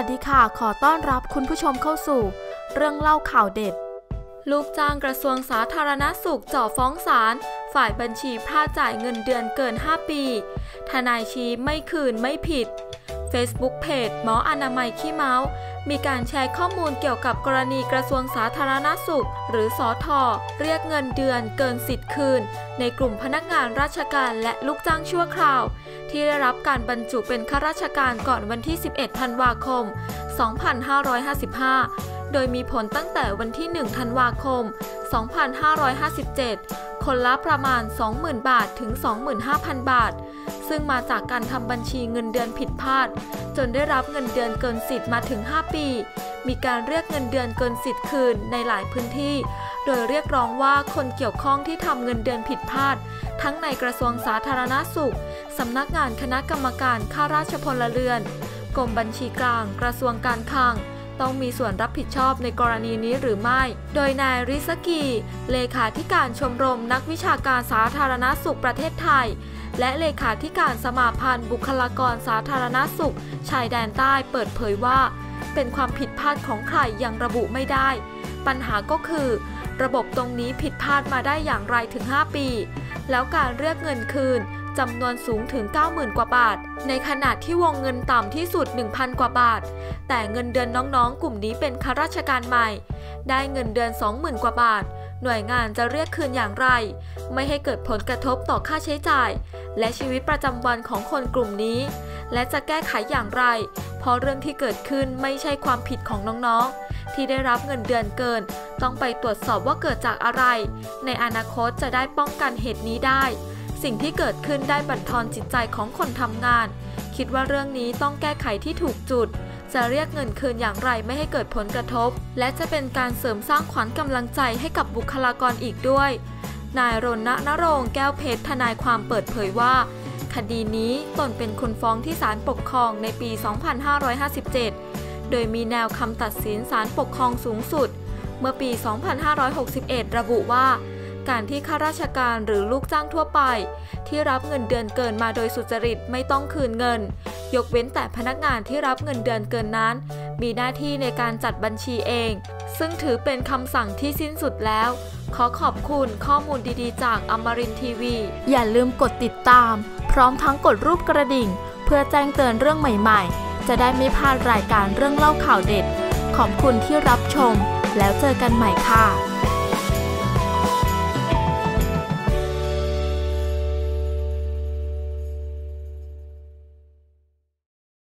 วัสดีค่ะ ขอต้อนรับคุณผู้ชมเข้าสู่ เรื่องเล่าข่าวเด็ด ลูกจ้างกระทรวงสาธารณสุขจ่อฟ้องศาล ฝ่ายบัญชีพลาดจ่ายเงินเดือนเกิน 5 ปี ทนายชี้ไม่คืนไม่ผิด Facebook เพจหมออนามัยขี้เมาส์ มีการแชร์ข้อมูลเกี่ยวกับกรณีกระทรวงสาธารณสุข หรือสอทอเรียกเงินเดือนเกินสิทธิ์คืน ในกลุ่มพนักงานราชการและลูกจ้างชั่วคราว ที่ได้รับการบรรจุเป็นข้าราชการก่อนวันที่ 11 ธันวาคม 2555 โดยมีผลตั้งแต่วันที่ 1 ธันวาคม 2557 คนละประมาณ 20,000 บาทถึง 25,000 บาท ซึ่งมาจากการทำบัญชีเงินเดือนผิดพลาด จนได้รับเงินเดือนเกินสิทธิ์มาถึง 5 ปี มีการเรียกเงินเดือนเกินสิทธิ์คืนในหลายพื้นที่ โดยเรียกร้องว่าคนเกี่ยวข้องที่ทำเงินเดือนผิดพลาด ทั้งในกระทรวงสาธารณสุขสำนักงานคณะกรรมการข้าราชพลเรือน กรมบัญชีกลาง กระทรวงการคลัง ต้องมีส่วนรับผิดชอบในกรณีนี้หรือไม่ โดยนายริสกี เลขาธิการชมรมนักวิชาการสาธารณสุขประเทศไทย และเลขาธิการสมาพันธ์บุคลากรสาธารณสุข ชายแดนใต้เปิดเผยว่า เป็นความผิดพลาดของใครยังระบุไม่ได้ ปัญหาก็คือ ระบบตรงนี้ผิดพลาดมาได้อย่างไรถึง 5 ปี แล้วการเรียกเงินคืน จำนวนสูงถึง 90,000 กว่าบาท ในขณะที่วงเงินต่ำที่สุด 1,000 กว่าบาท แต่เงินเดือนน้องๆ กลุ่มนี้เป็นข้าราชการใหม่ ได้เงินเดือน 20,000 กว่าบาท หน่วยงานจะเรียกคืนอย่างไร ไม่ให้เกิดผลกระทบต่อค่าใช้จ่าย และชีวิตประจำวันของคนกลุ่มนี้ และจะแก้ไขอย่างไร เพราะเรื่องที่เกิดขึ้นไม่ใช่ความผิดของน้องๆที่ได้รับเงินเดือนเกิน ต้องไปตรวจสอบว่าเกิดจากอะไร ในอนาคตจะได้ป้องกันเหตุนี้ได้ สิ่งที่เกิดขึ้นได้บั่นทอนจิตใจของคนทำงาน คิดว่าเรื่องนี้ต้องแก้ไขที่ถูกจุด จะเรียกเงินคืนอย่างไรไม่ให้เกิดผลกระทบ และจะเป็นการเสริมสร้างขวัญกำลังใจให้กับบุคลากรอีกด้วย นายรณนรงค์แก้วเพชรทนายความเปิดเผยว่า คดีนี้ตนเป็นคนฟ้องที่ศาลปกครองในปี 2557 โดยมีแนวคำตัดสินศาลปกครองสูงสุด เมื่อปี 2561 ระบุว่า การที่ข้าราชการหรือลูกจ้างทั่วไป ที่รับเงินเดือนเกินมาโดยสุจริตไม่ต้องคืนเงิน ยกเว้นแต่พนักงานที่รับเงินเดือนเกินนั้น มีหน้าที่ในการจัดบัญชีเอง ซึ่งถือเป็นคำสั่งที่สิ้นสุดแล้ว ขอขอบคุณข้อมูลดีๆ จากอมรินทีวี อย่าลืมกดติดตาม พร้อมทั้งกดรูปกระดิ่ง เพื่อแจ้งเตือนเรื่องใหม่ๆ จะได้ไม่พลาดรายการเรื่องเล่าข่าวเด็ด ขอบคุณที่รับชม แล้วเจอกันใหม่ค่ะ